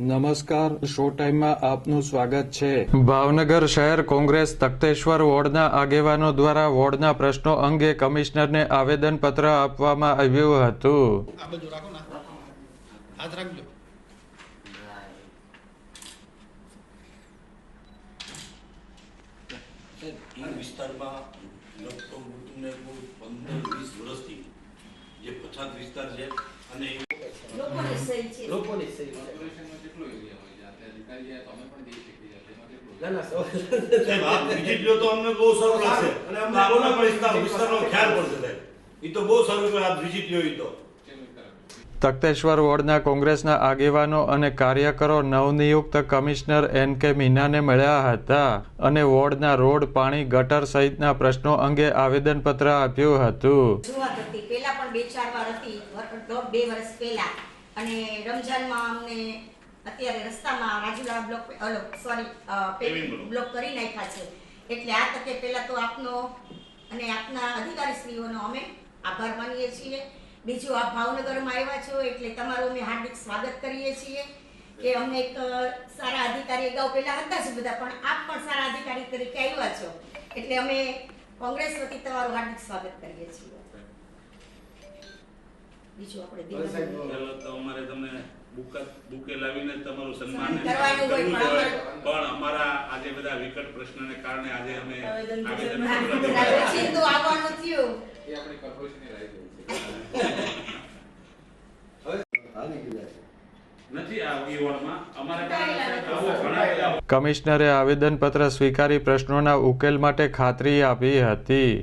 નમસ્કાર શો ટાઈમમાં આપનું સ્વાગત છે. ભાવનગર શહેર કોંગ્રેસ તખ્તેશ્વર વોર્ડના આગેવાનો દ્વારા વોર્ડના પ્રશ્નો અંગે કમિશનરને આવેદનપત્ર આપવામાં આવ્યું હતું. આ બાજુ રાખો ને. હાથ રાખજો. એ વિસ્તારમાં લગભગ તમને કોઈ પંદર વીસ વર્ષથી જે પછાત વિસ્તાર છે અને લોકોની સહી છે. લોકોની સહી કેટલો એરિયા હોય? છે આપણે અધિકારી જાય તો અમે પણ જઈ શકીએ તેમાં કેટલો ના ના સાહેબ આપ વિઝિટ લો તો અમને બહુ સારું લાગશે. અને અને અમને આપણને પણ વિસ્તારનો ખ્યાલ પડશે સાહેબ. એ તો બહુ સારું કે આપ વિઝિટ લો એ તો. કેમ વોર્ડના કોંગ્રેસના આગેવાનો અને કાર્યકરો નવનિયુક્ત કમિશનર એન કે મીનાને મળ્યા હતા અને વોર્ડના રોડ પાણી ગટર સહિતના પ્રશ્નો અંગે આવેદનપત્ર આપ્યું હતું. પહેલા પણ બે ચાર વાર હતી. બે વર્ષ પહેલા. અને રમઝાનમાં અમને અત્યારે રસ્તામાં રાજુલા બ્લોક અલો સોરી બ્લોક કરી નાખ્યા છે. એટલે આ તકે પહેલા તો આપનો અને આપના અધિકારીશ્રીઓનો અમે આભાર માનીએ છીએ. બીજું આપ ભાવનગરમાં આવ્યા છો એટલે તમારું અમે હાર્દિક સ્વાગત કરીએ છીએ કે અમને એક સારા અધિકારી અગાઉ પહેલા હતા જ બધા પણ આપ પણ સારા અધિકારી તરીકે આવ્યા છો. એટલે અમે કોંગ્રેસ વતી તમારું હાર્દિક સ્વાગત કરીએ છીએ. બીજું આપણે પહેલા તો અમારે તમને બુકા બુકે લાવીને તમારું સન્માન કરવાનું હોય, કરવું પણ જોઈએ. અમારે- પણ અમારા આજે બધા વિકટ પ્રશ્નને કારણે આજે અમે આવેદન આવવાનું થયું. એ આપણી કોર્પોરેશનની બધા કમિશનરે આવેદનપત્ર સ્વીકારી પ્રશ્નોના ઉકેલ માટે ખાતરી આપી હતી.